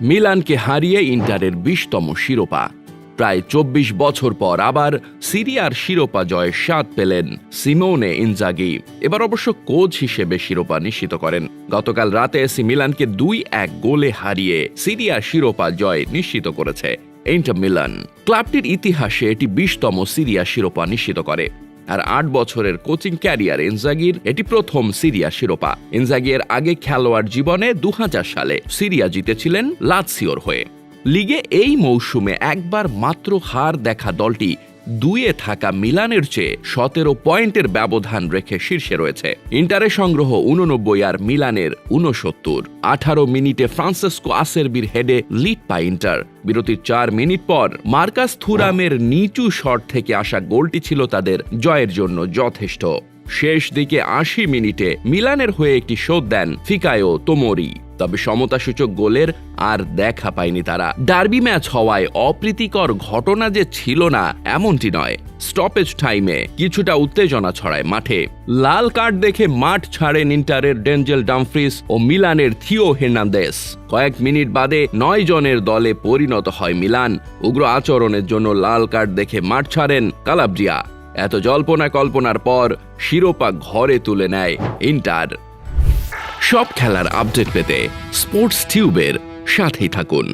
মিলানকে হারিয়ে ইন্টারের বিশতম শিরোপা। প্রায় চব্বিশ বছর পর আবার সিরিয়ার শিরোপা জয়ের স্বাদ পেলেন সিমোনে ইনজাগি। এবার অবশ্য কোচ হিসেবে শিরোপা নিশ্চিত করেন। গতকাল রাতে এসি মিলানকে দুই এক গোলে হারিয়ে সিরিয়ার শিরোপা জয় নিশ্চিত করেছে ইন্টার মিলান। ক্লাবটির ইতিহাসে এটি বিশতম সিরিয়া শিরোপা নিশ্চিত করে। আর আট বছরের কোচিং ক্যারিয়ার ইনজাগির এটি প্রথম সিরিয়া শিরোপা। ইনজাগির আগে খেলোয়াড় জীবনে দু হাজার সালে সিরিয়া জিতেছিলেন লাৎসিওর হয়ে। লিগে এই মৌসুমে একবার মাত্র হার দেখা দলটি দুয়ে থাকা মিলানের চেয়ে সতেরো পয়েন্টের ব্যবধান রেখে শীর্ষে রয়েছে। ইন্টারে সংগ্রহ উননব্বই আর মিলানের উনসত্তর আঠারো মিনিটে ফ্রান্সিসকো আসেরবির হেডে লিড পায় ইন্টার। বিরতির চার মিনিট পর মার্কাস থুরামের নিচু শট থেকে আসা গোলটি ছিল তাদের জয়ের জন্য যথেষ্ট। শেষ দিকে আশি মিনিটে মিলানের হয়ে একটি শোধ দেন ফিকায়ো তোমরি। তবে সমতাসূচক গোলের আর দেখা পায়নি তারা। ডার্বি ম্যাচ হওয়ায় অপ্রীতিকর ঘটনা যে ছিল না, এমনটি নয়। স্টপেজ টাইমে কিছুটা উত্তেজনা ছড়ায় মাঠে। লাল কার্ড দেখে মাঠ ছাড়েন ইন্টারের ডেঞ্জেল ডামফ্রিস ও মিলানের থিও হের্নান্দেস। কয়েক মিনিট বাদে নয় জনের দলে পরিণত হয় মিলান। উগ্র আচরণের জন্য লাল কার্ড দেখে মাঠ ছাড়েন কালাবজিয়া। এত জল্পনা কল্পনার পর শিরোপা ঘরে তুলে নেয় ইন্টার। সব খেলার আপডেট পেতে স্পোর্টস টিউবের সাথেই থাকুন।